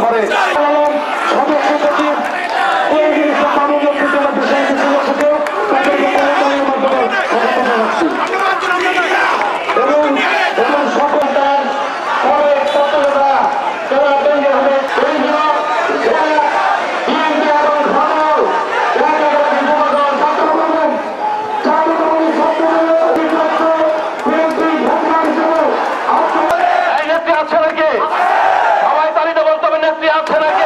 পারে সদস্য সচিব এই নেত্রী আছে নাকি?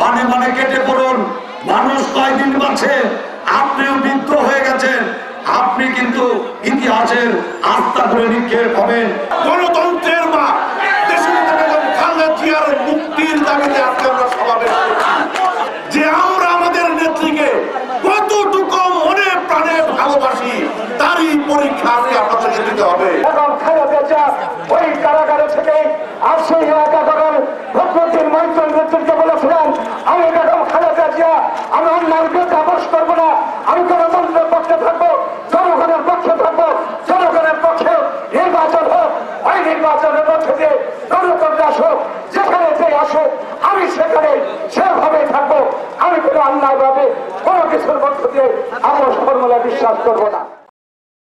মানে মানে মানুষ আপনিও হয়ে গেছেন। আপনি কিন্তু ইতিহাসের আস্থা করে নিক্ষেপ হবেন গণতন্ত্রের মা দেশনেত্রী বেগম খালেদা জিয়ার মুক্তির দাবিতে আজকে আমরা সমাবেশ করছি যে আমরা আমাদের নেত্রীকে কতটুকু মনে প্রাণে ভালোবাসি তারই পরীক্ষা আপনাদেরকে দিতে হবে। এবং খালেদা জিয়া ওই কারাগারে থেকে আর সেই এলাকা যখন ভোটমন্ত্রীর মন্ত্রণ নেতৃত্বে বলেছিলেন, আমি বেগম খালেদা জিয়া, আমি অন্যায় বিরুদ্ধে আপোষ করব না। আমি গণতন্ত্রের পক্ষে থাকব, জনগণের পক্ষে থাকব, জনগণের পক্ষে নির্বাচন হোক, ওই নির্বাচনের মধ্যে দিয়ে গণতন্ত্র আসুক, যেখানে যে আসুক, আমি সেখানে সেভাবে থাকব। আমি কোনো অন্যায়ভাবে কোনো কিছুর মধ্য দিয়ে আপোষ ফর্মুলা বিশ্বাস করব না।